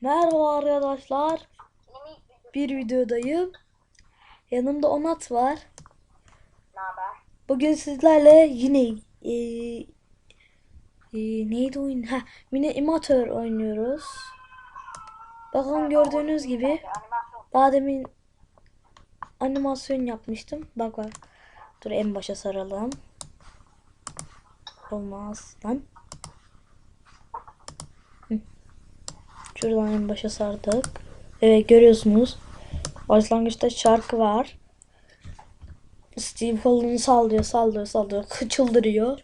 Merhaba arkadaşlar. Bir videodayım. Yanımda Onat var. Bugün sizlerle yine eee, eee, neydi oyun? Ha, mini imatör oynuyoruz. Bakın gördüğünüz gibi daha demin animasyon yapmıştım. Bak bak. Dur en başa saralım. Olmaz lan. Hı. Şuradan en başa sardık. Evet görüyorsunuz. Başlangıçta şarkı var. Steve kolunu sallıyor, sallıyor, sallıyor. Çıldırıyor.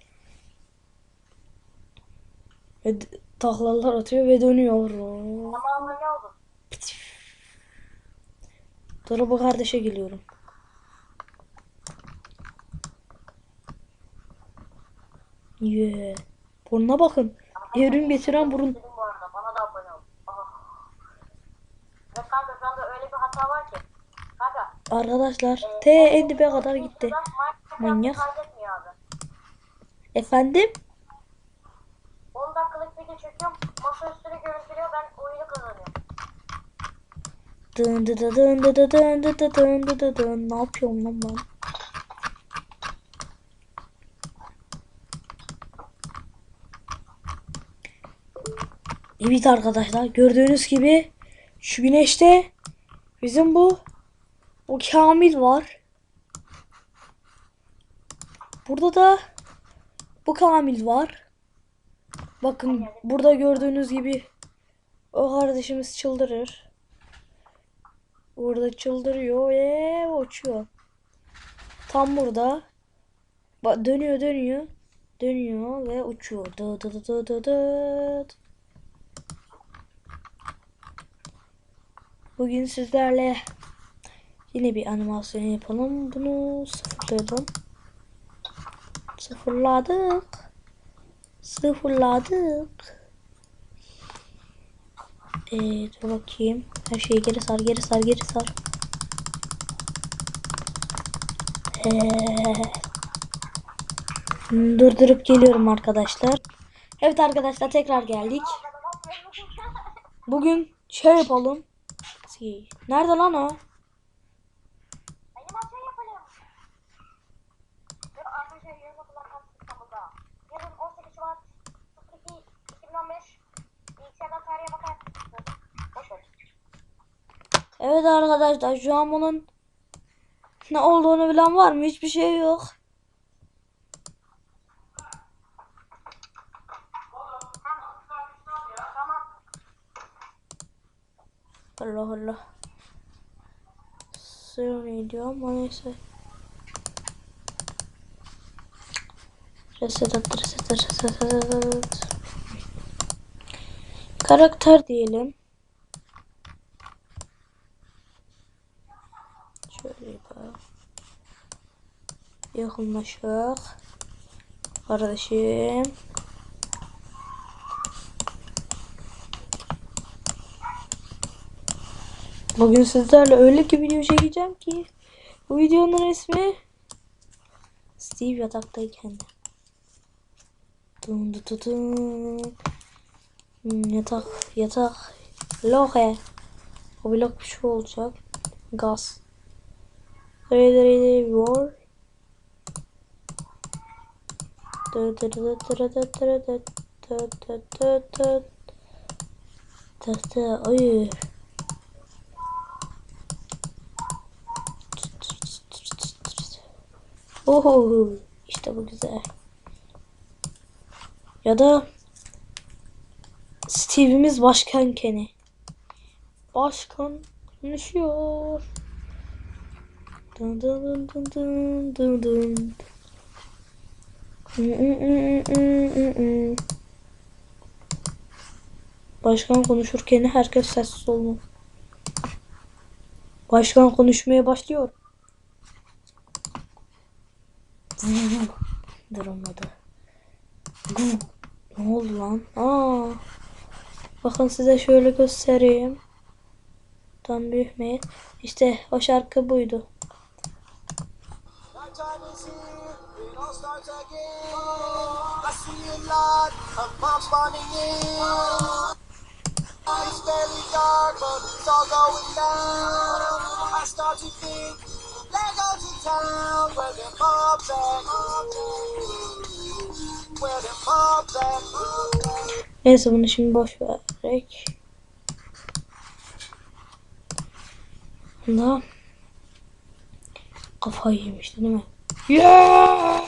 Ve taklalar atıyor ve dönüyor. Oldu? Sonra bu kardeşe geliyorum. Yeah. Burnuna bakın. Evrim getiren burun. Dedim bu arada bana da abone ol. Ah. Ve kanka şu anda öyle bir hata var ki. Arkadaşlar T en dibe kadar gitti. Manyak. Efendim? 10 dakikalık video çekiyorum. Masa üstüne görüntülüyor ben oyunu kazanıyorum. Dın dı dı dın dı dı dın dı dı dın dı dı dın. Ne yapıyorum lan ben? Evet arkadaşlar gördüğünüz gibi şu güneşte bizim bu o Kamil var. Burada da bu Kamil var. Bakın burada gördüğünüz gibi o kardeşimiz çıldırır. Burada çıldırıyor ve uçuyor. Tam burada. Bak dönüyor dönüyor. Dönüyor ve uçuyor. Dı dı dı dı dı dı. Bugün sizlerle yine bir animasyon yapalım. Bunu sıfırlayalım. Sıfırladık. Sıfırladık. Ee, dur bakayım. Her şeyi geri sar, geri sar, geri sar. Ee, durdurup geliyorum arkadaşlar. Evet arkadaşlar tekrar geldik. Bugün şey yapalım. Nerede lan o? Evet arkadaşlar şu an bunun ne olduğunu bilen var mı? Hiçbir şey yok. Allah Allah. Söylüyor ama neyse. Reset at, reset at, reset at. Karakter diyelim. Şöyle yapalım. Yakınlaşık. Kardeşim. Bugün sizlerle öyle bir video çekeceğim ki bu videonun ismi Steve yataktayken. Dun dun dun. Hmm, yatak yatak lohe. O blok bir şey olacak. Gaz. Ready ready war. Dı Ay. Oho işte bu güzel. Ya da Steve'imiz Başkan Kenny. Başkan konuşuyor. Dın dın dın dın dın dın dın. Hı hı hı hı hı hı. Başkan konuşurken herkes sessiz olmalı. Başkan konuşmaya başlıyor. Duramadı. Ne oldu lan? Aa. Bakın size şöyle göstereyim. Tam büyümeyin. İşte o şarkı buydu. İs here, it all starts again. Neyse bunu şimdi boş vererek. Bunda kafayı yemişti değil mi? Yeah!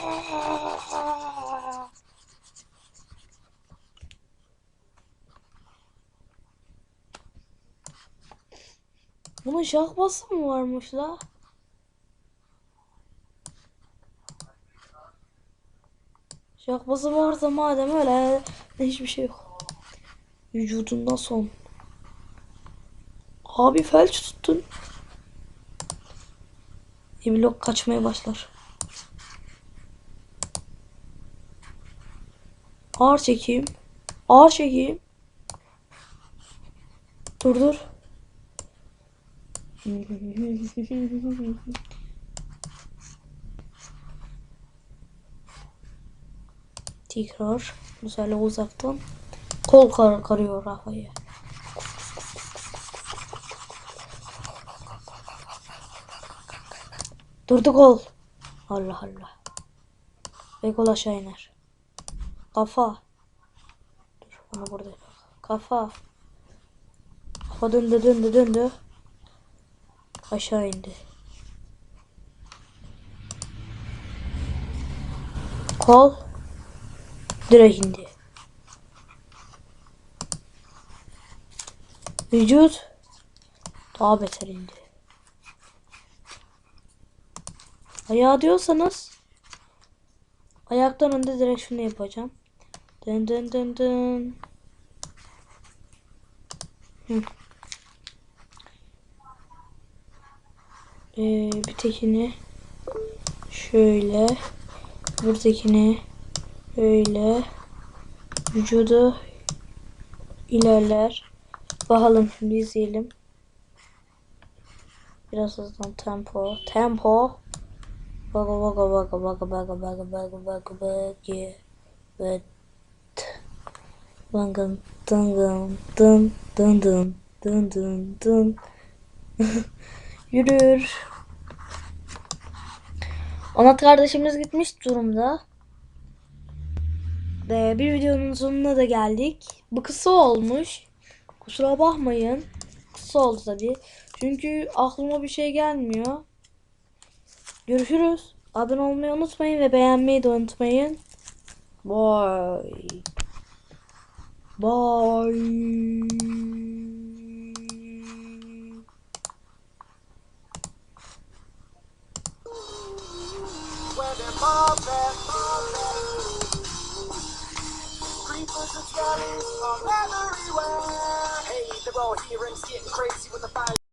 Bunun şahbası mı varmış la? Şahbası varsa madem öyle hiçbir şey yok. Vücudundan son. Abi felç tuttun. Blok kaçmaya başlar. Ağır çekeyim. Ağır çekeyim. Dur dur. Tekrar güzel uzaktan kol kar karıyor kafayı. Durdu kol. Allah Allah. Ve kol aşağı iner. Kafa. Dur onu burada yapalım. Kafa. Kafa döndü döndü döndü. Aşağı indi. Kol. Direkt indi. Vücut. Daha beter indi. Ayağı diyorsanız ayaktan önde direkt şunu yapacağım. Dın dın dın dın. Ee, bir tekini şöyle buradakini öyle vücudu ilerler. Bakalım şimdi izleyelim. Biraz hızlan tempo. Tempo. Baga baga baga baga baga baga baga baga baga ve Bangın dın dın dın dın dın dın dın dın Yürür. Onat kardeşimiz gitmiş durumda. Ve bir videonun sonuna da geldik. Bu kısa olmuş. Kusura bakmayın. Kısa oldu tabi. Çünkü aklıma bir şey gelmiyor. Görüşürüz. Abone olmayı unutmayın ve beğenmeyi de unutmayın. Bye. Bye. Creepers and skellies are everywhere. Hey, they're all here and it's getting crazy with the fire.